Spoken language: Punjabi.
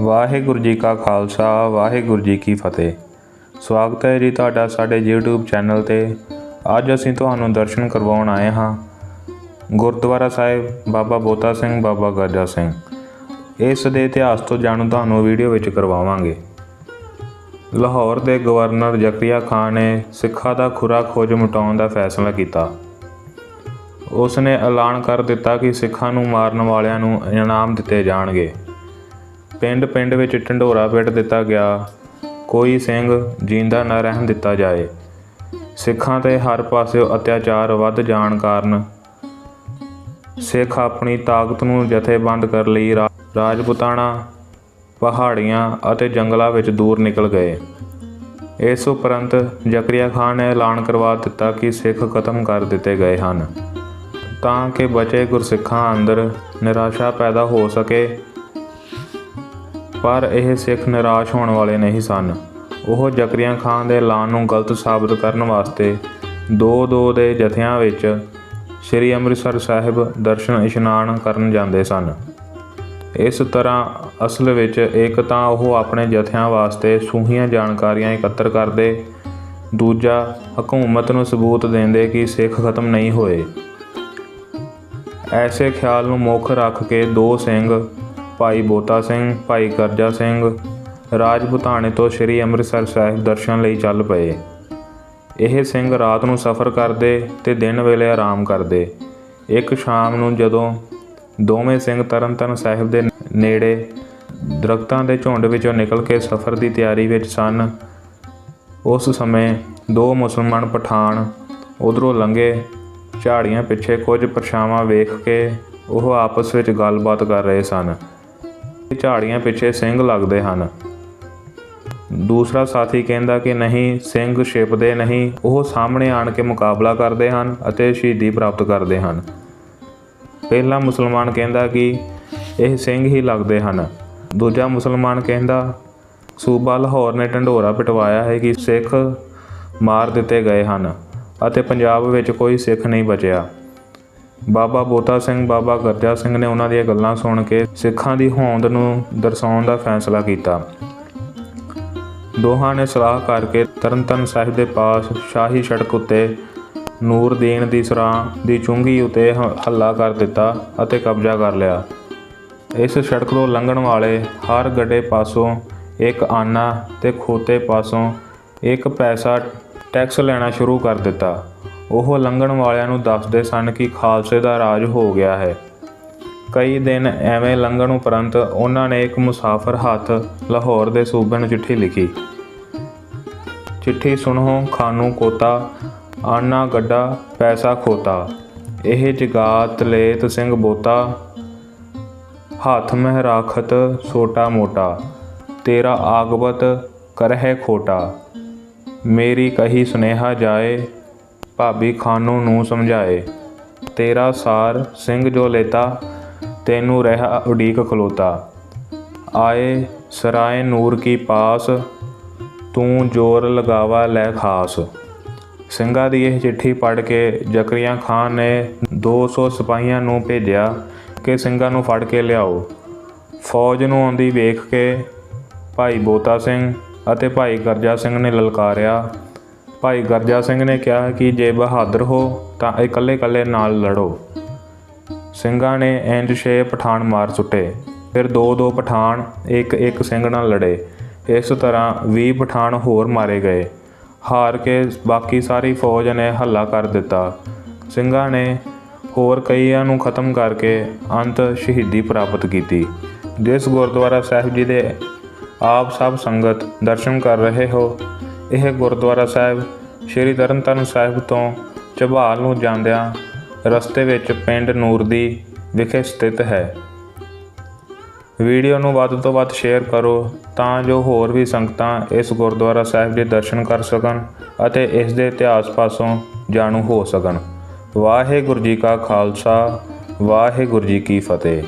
ਵਾਹਿਗੁਰੂ ਜੀ ਕਾ ਖਾਲਸਾ, ਵਾਹਿਗੁਰੂ ਜੀ ਕੀ ਫਤਿਹ। ਸਵਾਗਤ ਹੈ ਜੀ ਤੁਹਾਡਾ ਸਾਡੇ YouTube ਚੈਨਲ ਤੇ। ਅੱਜ ਅਸੀਂ ਤੁਹਾਨੂੰ ਦਰਸ਼ਨ ਕਰਵਾਉਣ ਆਏ ਹਾਂ। ਗੁਰਦੁਆਰਾ ਸਾਹਿਬ ਬਾਬਾ ਬੋਤਾ ਸਿੰਘ, ਬਾਬਾ ਗਰਜਾ ਸਿੰਘ। ਇਸ ਦੇ ਇਤਿਹਾਸ ਤੋਂ ਜਾਣੂ ਤੁਹਾਨੂੰ ਵੀਡੀਓ ਵਿੱਚ ਕਰਵਾਵਾਂਗੇ। ਲਾਹੌਰ ਦੇ ਗਵਰਨਰ ਜ਼ਕਰੀਆ ਖਾਨ ਨੇ ਸਿੱਖਾਂ ਦਾ ਖੁਰਾ ਖੋਜ ਮਿਟਾਉਣ ਦਾ ਫੈਸਲਾ ਕੀਤਾ। ਉਸ ਨੇ ਐਲਾਨ ਕਰ ਦਿੱਤਾ ਕਿ ਸਿੱਖਾਂ ਨੂੰ ਮਾਰਨ ਵਾਲਿਆਂ ਨੂੰ ਇਨਾਮ ਦਿੱਤੇ ਜਾਣਗੇ। ਪਿੰਡ ਪਿੰਡ ਵਿੱਚ ਢੰਡੋਰਾ ਪਿੱਟ ਦਿੱਤਾ ਗਿਆ। ਕੋਈ ਸਿੰਘ ਜਿੰਦਾ ਨਾ ਰਹਿਣ ਦਿੱਤਾ ਜਾਏ। ਸਿੱਖਾਂ ਤੇ ਹਰ ਪਾਸਿਓਂ ਅਤਿਆਚਾਰ ਵੱਧ ਜਾਣ ਕਾਰਨ ਸਿੱਖ ਆਪਣੀ ਤਾਕਤ ਨੂੰ ਜਥੇਬੰਦ ਕਰ ਲਈ ਰਾ- ਰਾਜਪੂਤਾਨਾ ਪਹਾੜੀਆਂ ਅਤੇ ਜੰਗਲਾਂ ਵਿੱਚ ਦੂਰ ਨਿਕਲ ਗਏ। ਇਸ ਉਪਰੰਤ ਜ਼ਕਰੀਆ ਖਾਨ ਨੇ ਐਲਾਨ ਕਰਵਾ ਦਿੱਤਾ ਕਿ ਸਿੱਖ ਖਤਮ ਕਰ ਦਿੱਤੇ ਗਏ ਹਨ, ਤਾਂ ਕਿ ਬਚੇ ਗੁਰਸਿੱਖਾਂ ਅੰਦਰ ਨਿਰਾਸ਼ਾ ਪੈਦਾ ਹੋ ਸਕੇ ਪਰ ਇਹ ਸਿੱਖ ਨਿਰਾਸ਼ ਹੋਣ ਵਾਲੇ ਨਹੀਂ ਸਨ। ਉਹ ਜ਼ਕਰੀਆ ਖਾਨ ਦੇ ਐਲਾਨ ਨੂੰ ਗਲਤ ਸਾਬਤ ਕਰਨ ਵਾਸਤੇ ਦੋ ਦੋ ਦੇ ਜਥਿਆਂ ਵਿੱਚ ਸ੍ਰੀ ਅੰਮ੍ਰਿਤਸਰ ਸਾਹਿਬ ਦਰਸ਼ਨ ਇਸ਼ਨਾਨ ਕਰਨ ਜਾਂਦੇ ਸਨ। ਇਸ ਤਰ੍ਹਾਂ ਅਸਲ ਵਿੱਚ ਇੱਕ ਤਾਂ ਉਹ ਆਪਣੇ ਜਥਿਆਂ ਵਾਸਤੇ ਸੂਹੀਆਂ ਜਾਣਕਾਰੀਆਂ ਇਕੱਤਰ ਕਰਦੇ, ਦੂਜਾ ਹਕੂਮਤ ਨੂੰ ਸਬੂਤ ਦਿੰਦੇ ਕਿ ਸਿੱਖ ਖਤਮ ਨਹੀਂ ਹੋਏ। ਐਸੇ ਖਿਆਲ ਨੂੰ ਮੁੱਖ ਰੱਖ ਕੇ ਦੋ ਸਿੰਘ ਭਾਈ ਬੋਤਾ ਸਿੰਘ, ਭਾਈ ਕਰਜਾ ਸਿੰਘ ਰਾਜਪੂਤਾਨੇ ਤੋਂ ਸ੍ਰੀ ਅੰਮ੍ਰਿਤਸਰ ਸਾਹਿਬ ਦਰਸ਼ਨ ਲਈ ਚੱਲ ਪਏ। ਇਹ ਸਿੰਘ ਰਾਤ ਨੂੰ ਸਫ਼ਰ ਕਰਦੇ ਤੇ ਦਿਨ ਵੇਲੇ ਆਰਾਮ ਕਰਦੇ। ਇੱਕ ਸ਼ਾਮ ਨੂੰ ਜਦੋਂ ਦੋਵੇਂ ਸਿੰਘ ਤਰਨਤਨ ਸਾਹਿਬ ਦੇ ਨੇੜੇ ਦਰਖਤਾਂ ਦੇ ਝੁੰਡ ਵਿੱਚੋਂ ਨਿਕਲ ਕੇ ਸਫ਼ਰ ਦੀ ਤਿਆਰੀ ਵਿੱਚ ਸਨ, ਉਸ ਸਮੇਂ ਦੋ ਮੁਸਲਮਾਨ ਪਠਾਨ ਉਧਰੋਂ ਲੰਘੇ, ਝਾੜੀਆਂ ਪਿੱਛੇ ਕੁਝ ਪਰਛਾਵਾਂ ਵੇਖ ਕੇ ਉਹ ਆਪਸ ਵਿੱਚ ਗੱਲਬਾਤ ਕਰ ਰਹੇ ਸਨ। ਝਾੜੀਆਂ ਪਿੱਛੇ ਸਿੰਘ ਲੱਗਦੇ ਹਨ। ਦੂਸਰਾ ਸਾਥੀ ਕਹਿੰਦਾ ਕਿ ਨਹੀਂ, ਸਿੰਘ ਛਿਪਦੇ ਨਹੀਂ, ਉਹ ਸਾਹਮਣੇ ਆਣ ਕੇ ਮੁਕਾਬਲਾ ਕਰਦੇ ਹਨ ਅਤੇ ਸ਼ਹੀਦੀ ਪ੍ਰਾਪਤ ਕਰਦੇ ਹਨ। ਪਹਿਲਾ ਮੁਸਲਮਾਨ ਕਹਿੰਦਾ ਕਿ ਇਹ ਸਿੰਘ ਹੀ ਲੱਗਦੇ ਹਨ। ਦੂਜਾ ਮੁਸਲਮਾਨ ਕਹਿੰਦਾ, ਸੂਬਾ ਲਾਹੌਰ ਨੇ ਢੰਡੋਰਾ ਪਿਟਵਾਇਆ ਹੈ ਕਿ ਸਿੱਖ ਮਾਰ ਦਿੱਤੇ ਗਏ ਹਨ ਅਤੇ ਪੰਜਾਬ ਵਿੱਚ ਕੋਈ ਸਿੱਖ ਨਹੀਂ ਬਚਿਆ। ਬਾਬਾ ਬੋਤਾ ਸਿੰਘ, ਬਾਬਾ ਗਰਜਾ ਸਿੰਘ ਨੇ ਉਹਨਾਂ ਦੀਆਂ ਗੱਲਾਂ ਸੁਣ ਕੇ ਸਿੱਖਾਂ ਦੀ ਹੋਂਦ ਨੂੰ ਦਰਸਾਉਣ ਦਾ ਫੈਸਲਾ ਕੀਤਾ। ਦੋਹਾਂ ਨੇ ਸਲਾਹ ਕਰਕੇ ਤਰਨਤਨ ਸਾਹਿਬ ਦੇ ਪਾਸ ਸ਼ਾਹੀ ਸੜਕ ਉੱਤੇ ਨੂਰਦੀਨ ਦੀ ਸਰਾਂ ਦੀ ਚੁੰਗੀ ਉਤੇ ਹ- ਹੱਲਾ ਕਰ ਦਿੱਤਾ ਅਤੇ ਕਬਜ਼ਾ ਕਰ ਲਿਆ। ਇਸ ਸੜਕ ਤੋਂ ਲੰਘਣ ਵਾਲੇ ਹਰ ਗੱਡੇ ਪਾਸੋਂ ਇੱਕ ਆਨਾ ਤੇ ਖੋਤੇ ਪਾਸੋਂ ਇੱਕ ਪੈਸਾ ਟੈਕਸ ਲੈਣਾ ਸ਼ੁਰੂ ਕਰ ਦਿੱਤਾ। ਉਹ ਲੰਘਣ ਵਾਲਿਆਂ ਨੂੰ ਦੱਸਦੇ ਸਨ ਕਿ ਖਾਲਸੇ ਦਾ ਰਾਜ ਹੋ ਗਿਆ ਹੈ। ਕਈ ਦਿਨ ਐਵੇਂ ਲੰਘਣ ਉਪਰੰਤ ਉਹਨਾਂ ਨੇ ਇੱਕ ਮੁਸਾਫਰ ਹੱਥ ਲਾਹੌਰ ਦੇ ਸੂਬੇ ਨੂੰ ਚਿੱਠੀ ਲਿਖੀ। ਚਿੱਠੀ ਸੁਣੋ, ਖਾਨੂ ਕੋਤਾ, ਆਨਾ ਗੱਡਾ, ਪੈਸਾ ਖੋਤਾ। ਇਹ ਜਗਾਤ ਲੇਤ ਸਿੰਘ ਬੋਤਾ, ਹੱਥ ਮਹਿ ਰਾਖਤ ਛੋਟਾ ਮੋਟਾ। ਤੇਰਾ ਆਗਬਤ ਕਰਹਿ ਖੋਟਾ। ਮੇਰੀ ਕਹੀ ਸੁਨੇਹਾ ਜਾਏ ਭਾਬੀ ਖਾਨੂ ਨੂੰ ਸਮਝਾਏ, ਤੇਰਾ ਸਾਰ ਸਿੰਘ ਜੋ ਲੇਤਾ, ਤੈਨੂੰ ਰਹਾ ਉਡੀਕ ਖਲੋਤਾ। ਆਏ ਸਰਾਏ ਨੂਰ ਕੀ ਪਾਸ, ਤੂੰ ਜੋਰ ਲਗਾਵਾ ਲੈ ਖਾਸ ਸਿੰਘਾਂ ਦੀ ਇਹ ਚਿੱਠੀ ਪੜ੍ਹ ਕੇ ਜ਼ਕਰੀਆ ਖਾਨ ਨੇ 200 ਸਿਪਾਹੀਆਂ ਨੂੰ ਭੇਜਿਆ ਕਿ ਸਿੰਘਾਂ ਨੂੰ ਫੜ ਕੇ ਲਿਆਓ। ਫੌਜ ਨੂੰ ਆਉਂਦੀ ਵੇਖ ਕੇ ਭਾਈ ਬੋਤਾ ਸਿੰਘ ਅਤੇ ਭਾਈ ਗਰਜਾ ਸਿੰਘ ਨੇ ਲਲਕਾਰਿਆ ਭਾਈ ਗਰਜਾ ਸਿੰਘ ਨੇ ਕਿਹਾ ਕਿ ਜੇ ਬਹਾਦਰ ਹੋ ਤਾਂ ਇਕੱਲੇ ਇਕੱਲੇ ਨਾਲ ਲੜੋ। ਸਿੰਘਾਂ ਨੇ ਇੰਜ ਛੇ ਪਠਾਨ ਮਾਰ ਸੁੱਟੇ। ਫਿਰ ਦੋ ਦੋ ਪਠਾਨ ਇੱਕ ਇੱਕ ਸਿੰਘ ਨਾਲ ਲੜੇ। ਇਸ ਤਰ੍ਹਾਂ 20 ਪਠਾਨ ਹੋਰ ਮਾਰੇ ਗਏ। ਹਾਰ ਕੇ ਬਾਕੀ ਸਾਰੀ ਫੌਜ ਨੇ ਹੱਲਾ ਕਰ ਦਿੱਤਾ। ਸਿੰਘਾਂ ਨੇ ਹੋਰ ਕਈਆਂ ਨੂੰ ਖਤਮ ਕਰਕੇ ਅੰਤ ਸ਼ਹੀਦੀ ਪ੍ਰਾਪਤ ਕੀਤੀ। ਜਿਸ ਗੁਰਦੁਆਰਾ ਸਾਹਿਬ ਜੀ ਦੇ ਆਪ ਸਭ ਸੰਗਤ ਦਰਸ਼ਨ ਕਰ ਰਹੇ ਹੋ ਇਹ ਗੁਰਦੁਆਰਾ ਸਾਹਿਬ ਸ਼੍ਰੀ ਤਰਨਤਾਰਨ ਸਾਹਿਬ ਤੋਂ ਝਬਾਲ ਨੂੰ ਜਾਂਦਿਆਂ ਰਸਤੇ ਵਿੱਚ ਪਿੰਡ ਨੂਰਦੀ ਵਿਖੇ ਸਥਿਤ ਹੈ। ਵੀਡੀਓ ਨੂੰ ਵੱਧ ਤੋਂ ਵੱਧ ਸ਼ੇਅਰ ਕਰੋ ਤਾਂ ਜੋ ਹੋਰ ਵੀ ਸੰਗਤਾਂ ਇਸ ਗੁਰਦੁਆਰਾ ਸਾਹਿਬ ਦੇ ਦਰਸ਼ਨ ਕਰ ਸਕਣ ਅਤੇ ਇਸ ਦੇ ਇਤਿਹਾਸ ਪਾਸੋਂ ਜਾਣੂ ਹੋ ਸਕਣ। ਵਾਹਿਗੁਰੂ ਜੀ ਕਾ ਖਾਲਸਾ, ਵਾਹਿਗੁਰੂ ਜੀ ਕੀ ਫਤਿਹ।